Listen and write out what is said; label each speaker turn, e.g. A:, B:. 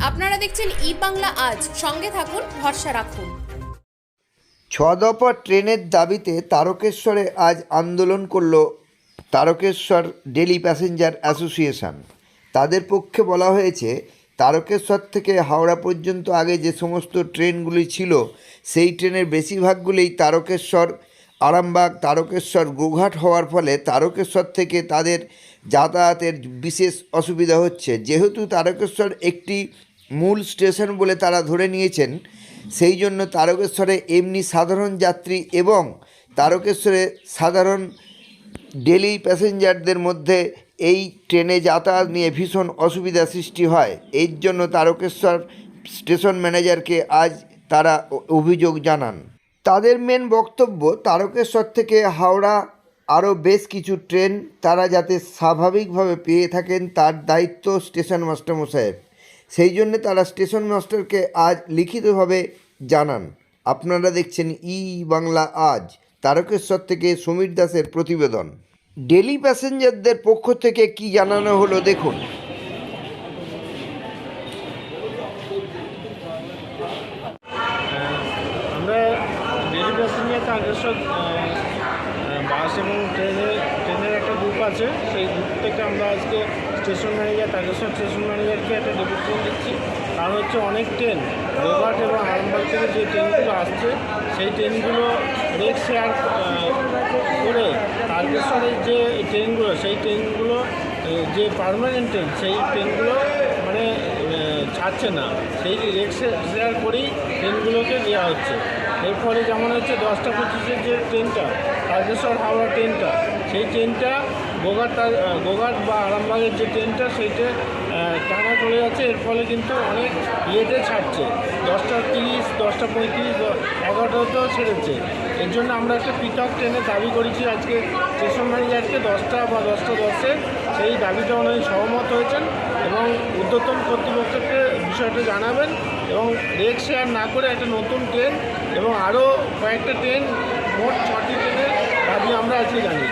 A: আপনারা দেখছেন ই বাংলা আজ। সঙ্গে থাকুন, ভরসা রাখুন।
B: ছ দফা ট্রেনের দাবিতে তারকেশ্বরে আজ আন্দোলন করল তারকেশ্বর ডেলি প্যাসেঞ্জার অ্যাসোসিয়েশন। তাদের পক্ষে বলা হয়েছে, তারকেশ্বর থেকে হাওড়া পর্যন্ত আগে যে সমস্ত ট্রেনগুলি ছিল, সেই ট্রেনের বেশিরভাগগুলিই তারকেশ্বর আরামবাগ তারকেশ্বর গোঘাট হওয়ার ফলে তারকেশ্বর থেকে তাদের যাতায়াতের বিশেষ অসুবিধা হচ্ছে। যেহেতু তারকেশ্বর একটি মূল স্টেশন বলে তারা ধরে নিয়েছেন, সেই জন্য তারকেশ্বরে এমনি সাধারণ যাত্রী এবং তারকেশ্বরে সাধারণ ডেলি প্যাসেঞ্জারদের মধ্যে এই ট্রেনে যাতায়াত নিয়ে ভীষণ অসুবিধা সৃষ্টি হয়। এর জন্য তারকেশ্বর স্টেশন ম্যানেজারকে আজ তারা অভিযোগ জানান। তাদের মেন বক্তব্য, তারকেশ্বর থেকে হাওড়া আরও বেশ কিছু ট্রেন তারা যাতে স্বাভাবিকভাবে পেয়ে থাকেন তার দায়িত্ব স্টেশন মাস্টার মশাইয়ের সেই জন্য তারা স্টেশন মাস্টারকে আজ লিখিতভাবে জানান। আপনারা দেখছেন ই বাংলা আজ, তারকেশ্বর থেকে সমীর দাসের প্রতিবেদন। ডেলি প্যাসেঞ্জারদের পক্ষ থেকে কি জানানো হলো দেখুন
C: আমরা ডেলি প্যাসেঞ্জার বাস এবং ট্রেনে, ট্রেনের একটা গ্রুপ আছে। সেই গ্রুপ থেকে আমরা আজকে স্টেশন ম্যানেজার, তারকেশ্বর স্টেশন ম্যানেজারকে একটা ডেপুটেশন দিচ্ছি। কারণ হচ্ছে অনেক ট্রেন গোঘাট এবং আরামবাগ থেকে যে ট্রেনগুলো আসছে, সেই ট্রেনগুলো রেট শেয়ার করে তারকেশ্বরের যে ট্রেনগুলো, সেই ট্রেনগুলো যে পার্মানেন্ট ট্রেন সেই ট্রেনগুলো ছাড়ছে না। সেই রেট শেয়ার করেই ট্রেনগুলোকে দেওয়া হচ্ছে। এর ফলে যেমন হচ্ছে দশটা পঁচিশের যে ট্রেনটা, তারকেশ্বর হাওড়া ট্রেনটা, সেই ট্রেনটা গোঘাট গোঘাট বা আরামবাগের যে ট্রেনটা সেইটা টানা চলে যাচ্ছে। এর ফলে কিন্তু অনেক লেটে ছাড়ছে। দশটা তিরিশ, দশটা পঁয়ত্রিশ এগারোটাতেও ছেড়েছে। এর জন্য আমরা একটা পৃথক ট্রেনে দাবি করেছি আজকে স্টেশন ম্যানেজারকে দশটা বা দশটা দশে সেই দাবিটা অনেক সহমত হয়েছেন এবং ঊর্ধ্বতন কর্তৃপক্ষকে বিষয়টা জানাবেন এবং রেক শেয়ার না করে একটা নতুন ট্রেন এবং আরও কয়েকটা ট্রেন মোট ছটি ট্রেনের দাবি আমরা আজকে জানি